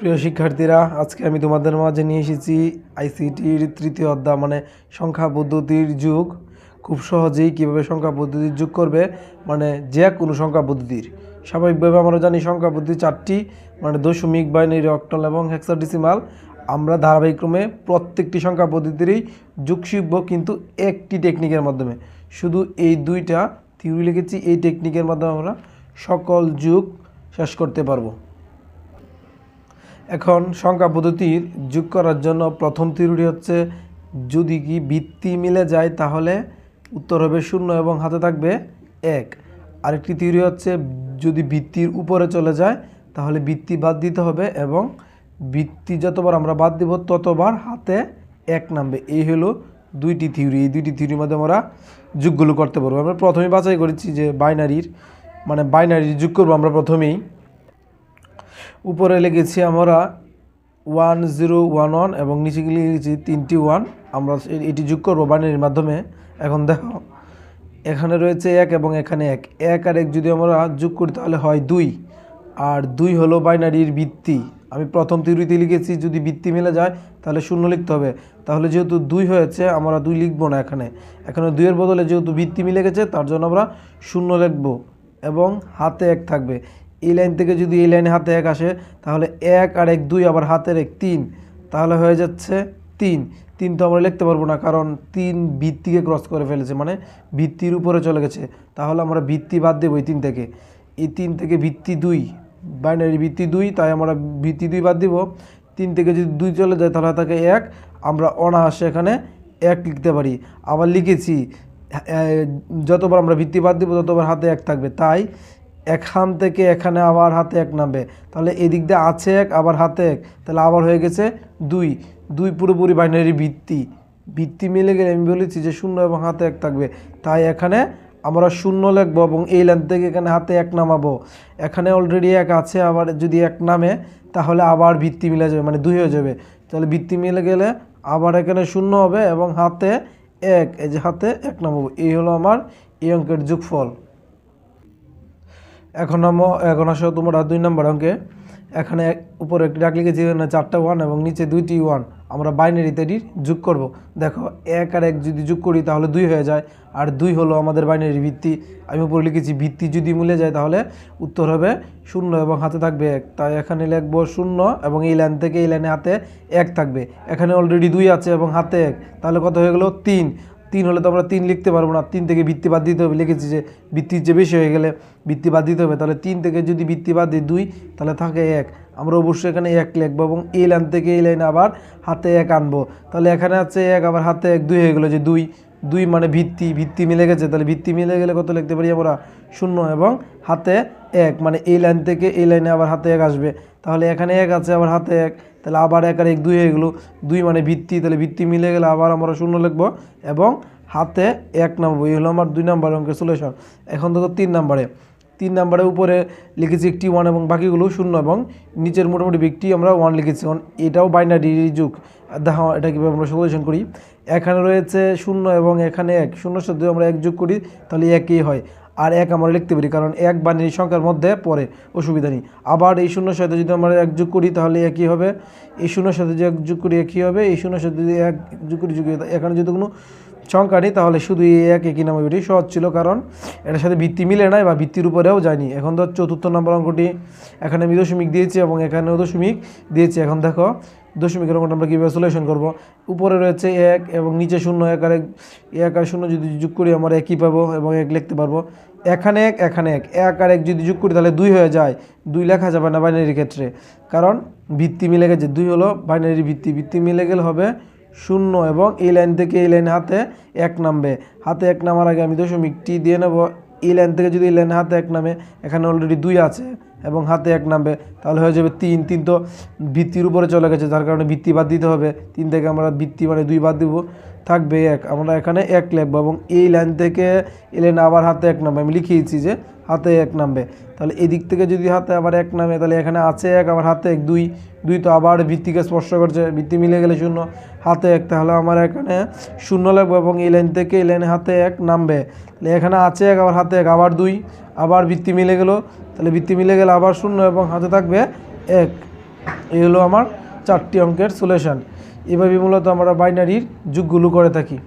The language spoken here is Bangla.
প্রিয় শিক্ষার্থীরা, আজকে আমি তোমাদের মাঝে নিয়ে এসেছি আইসিটির তৃতীয় অধ্যায় মানে সংখ্যা পদ্ধতির যুগ। খুব সহজেই কীভাবে সংখ্যা পদ্ধতির যুগ করবে মানে যে কোনো সংখ্যা পদ্ধতির। স্বাভাবিকভাবে আমরা জানি সংখ্যা পদ্ধতি চারটি মানে দশমিক, বাইনারি, অক্টাল এবং হেক্সাডেসিমাল। আমরা ধারাবাহিকক্রমে প্রত্যেকটি সংখ্যা পদ্ধতিরই যুগ শিখব, কিন্তু একটি টেকনিকের মাধ্যমে। শুধু এই দুইটা থিওরি লিখেছি, এই টেকনিকের মাধ্যমে আমরা সকল যুগ শেষ করতে পারব। এখন সংখ্যা পদ্ধতির যোগ করার জন্য প্রথম থিওরি হচ্ছে, যদি কি বৃত্তি মিলে যায় তাহলে উত্তর হবে শূন্য এবং হাতে থাকবে এক। আরেকটি থিওরি হচ্ছে, যদি বৃত্তির উপরে চলে যায় তাহলে বৃত্তি বাদ দিতে হবে এবং বৃত্তি যতবার আমরা বাদ দিব ততবার হাতে এক নামবে। এই হলো দুইটি থিওরি এই দুইটি থিওরির মধ্যে আমরা যোগগুলো করতে পারব। আমরা প্রথমেই বাছাই করেছি যে বাইনারির মানে বাইনারির যোগ করব আমরা প্রথমেই। উপরে লিখেছি আমরা ওয়ান জিরো ওয়ান ওয়ান এবং নিচে লিখেছি তিনটি ওয়ান আমরা এটি যোগ করব বাইনারির মাধ্যমে। এখন দেখো, এখানে রয়েছে এক এবং এখানে এক। এক আর এক যদি আমরা যোগ করি তাহলে হয় দুই। আর দুই হলো বাইনারির ভিত্তি। আমি প্রথম তিরুতে লিখেছি, যদি ভিত্তি মিলে যায়, তাহলে শূন্য লিখতে হবে। তাহলে যেহেতু দুই হয়েছে, আমরা দুই লিখব না এখানে। এখানে দুইয়ের বদলে যেহেতু ভিত্তি মিলে গেছে, তার জন্য আমরা শূন্য লিখব এবং হাতে এক থাকবে। এই লাইন থেকে যদি এই লাইনে হাতে এক আসে, তাহলে এক আর এক দুই আবার হাতের এক তিন, তাহলে হয়ে যাচ্ছে তিন। তিন তো আমরা লিখতে পারব না, কারণ তিন ভিত্তিকে ক্রস করে ফেলেছে মানে ভিত্তির উপরে চলে গেছে। তাহলে আমরা ভিত্তি বাদ দেবো এই তিন থেকে। এই তিন থেকে ভিত্তি দুই বাইনারি ভিত্তি দুই, তাই আমরা ভিত্তি দুই বাদ দিব। তিন থেকে যদি দুই চলে যায়, তাহলে তাকে এক, আমরা অনায়াসে এখানে এক লিখতে পারি। আবার লিখেছি যতবার আমরা ভিত্তি বাদ দিব, ততবার হাতে এক থাকবে। তাই এখান থেকে এখানে আবার হাতে এক নামবে। তাহলে এদিক দিয়ে আছে এক, আবার হাতে এক। তাহলে আবার হয়ে গেছে দুই। দুই পুরোপুরি বাইনারি ভিত্তি। ভিত্তি মিলে গেলে আমি বলেছি যে শূন্য এবং হাতে এক থাকবে। তাই এখানে আমরা শূন্য লিখব এবং এই লাইন থেকে এখানে হাতে এক নামাবো। এখানে অলরেডি এক আছে, আবার যদি এক নামে, তাহলে আবার ভিত্তি মিলে যাবে মানে দুই হয়ে যাবে। তাহলে ভিত্তি মিলে গেলে আবার এখানে শূন্য হবে এবং হাতে এক, এই যে হাতে এক নামাবো। এই হলো আমার এই অঙ্কের যোগফল। এখন এখন আসো তোমরা দুই নম্বর অঙ্কে। এখানে উপরে একটি ডাক লিখেছি, এখানে চারটা ওয়ান এবং নিচে দুইটি ওয়ান আমরা বাইনারিতে এটির যোগ করব। দেখো, এক আর এক যদি যোগ করি, তাহলে দুই হয়ে যায়। আর দুই হলো আমাদের বাইনারি ভিত্তি। আমি উপরে লিখেছি, ভিত্তি যদি মিলে যায়, তাহলে উত্তর হবে শূন্য এবং হাতে থাকবে এক। তাই এখানে লিখব শূন্য এবং এই লাইন থেকে এই লাইনে হাতে এক থাকবে। এখানে অলরেডি দুই আছে এবং হাতে এক। তাহলে কত হয়ে গেলো? তিন। তিন হলে তো আমরা তিন লিখতে পারব না। তিন থেকে ভিত্তি বাদ দিতে হবে। লিখেছি যে ভিত্তির যে বেশি হয়ে গেলে ভিত্তি বাদ দিতে হবে। তাহলে তিন থেকে যদি ভিত্তি বাদ দিই দুই, তাহলে থাকে এক। আমরা অবশ্যই এখানে এক লিখব এবং এই লাইন থেকে এই লাইনে আবার হাতে এক আনব। তাহলে এখানে আছে এক, আবার হাতে এক, দুই হয়ে গেলো যে দুই। দুই মানে ভিত্তি ভিত্তি মিলে গেছে। তাহলে ভিত্তি মিলে গেলে কত লিখতে পারি আমরা? শূন্য এবং হাতে এক। মানে এই লাইন থেকে এই লাইনে আবার হাতে এক আসবে। তাহলে এখানে এক আছে, আবার হাতে এক। তাহলে আবার এক আর এক দুই হয়ে গেলো। দুই মানে ভিত্তি, তাহলে ভিত্তি মিলে গেলে আবার আমরা শূন্য লিখব এবং হাতে এক নম্বর এই হলো আমার দুই নম্বর অঙ্কের সলিউশন এখন দেখো তিন নম্বরে। তিন নম্বরের উপরে লিখেছি একটি ওয়ান এবং বাকিগুলো শূন্য এবং নিচের মোটামুটি ব্যক্তি আমরা ওয়ান লিখেছি। কারণ এটাও বাইনারি যুগ। দেখো এটা কীভাবে আমরা সলিউশন করি। এখানে রয়েছে শূন্য এবং এখানে এক। শূন্যর সাথে আমরা এক যোগ করি, তাহলে একই হয়। আর এক আমরা লিখতে পারি, কারণ এক বাইনারি সংখ্যার মধ্যে পড়ে, অসুবিধা নেই। আবার এই শূন্যর সাথে যদি আমরা এক যোগ করি, তাহলে একই হবে। এই শূন্যর সাথে যদি এক যোগ করি, একই হবে। এই শূন্যর সাথে যদি এক যোগ করি, যোগ এখানে যদি কোনো সংখ্যা নেই, তাহলে শুধু এই এক একই নামে এটি সহজ ছিল, কারণ এটার সাথে ভিত্তি মিলে নাই বা ভিত্তির উপরেও যায়নি। এখন ধর চতুর্থ নম্বর অঙ্কটি এখানে আমি দশমিক দিয়েছি এবং এখানেও দশমিক দিয়েছি। এখন দেখো দশমিকের অঙ্কটা আমরা কীভাবে সলিউশন করব? উপরে রয়েছে এক এবং নিচে শূন্য এক, আর এক এক আর শূন্য যদি যোগ করি আমরা একই পাবো এবং এক লিখতে পারব। এখানে এক এখানে এক এক আর এক যদি যোগ করি তাহলে দুই হয়ে যায়। দুই লেখা যাবে না বাইনারির ক্ষেত্রে। কারণ ভিত্তি মিলে গেছে। দুই হলো বাইনারি ভিত্তি। ভিত্তি মিলে গেলে হবে শূন্য এবং এই লাইন থেকে এই লাইনে হাতে এক নামবে। হাতে এক নামার আগে আমি দশমিকটি দিয়ে নেব। এই লাইন থেকে যদি এই লাইনে হাতে এক নামে, এখানে অলরেডি দুই আছে। এবং হাতে এক নামবে তাহলে হয়ে যাবে তিন। তিন তো ভিত্তির উপরে চলে গেছে, যার কারণে ভিত্তি বাদ দিতে হবে। তিন থেকে আমরা ভিত্তি মানে দুই বাদ দিব। থাকবে এক, আমরা এখানে এক লিখব এবং এই লাইন থেকে এই লাইনে আবার হাতে এক নামবে আমি লিখিয়েছি যে হাতে এক নামবে। তাহলে এদিক থেকে যদি হাতে আবার এক নামে, তাহলে এখানে আছে এক, আবার হাতে এক, দুই। দুই তো আবার ভিত্তিকে স্পর্শ করছে, ভিত্তি মিলে গেলে শূন্য। হাতে এক, তাহলে আমার এখানে শূন্য লাগবে এবং এই লাইন থেকে এই লাইনে হাতে এক নামবে। তাহলে এখানে আছে এক, আবার হাতে এক, আবার দুই, আবার ভিত্তি মিলে গেল। তাহলে ভিত্তি মিলে গেলে আবার শূন্য এবং হাতে থাকবে এক। এই হলো আমার চারটি অঙ্কের সলিউশন এভাবে মূলত আমরা বাইনারির যুগগুলো করে থাকি।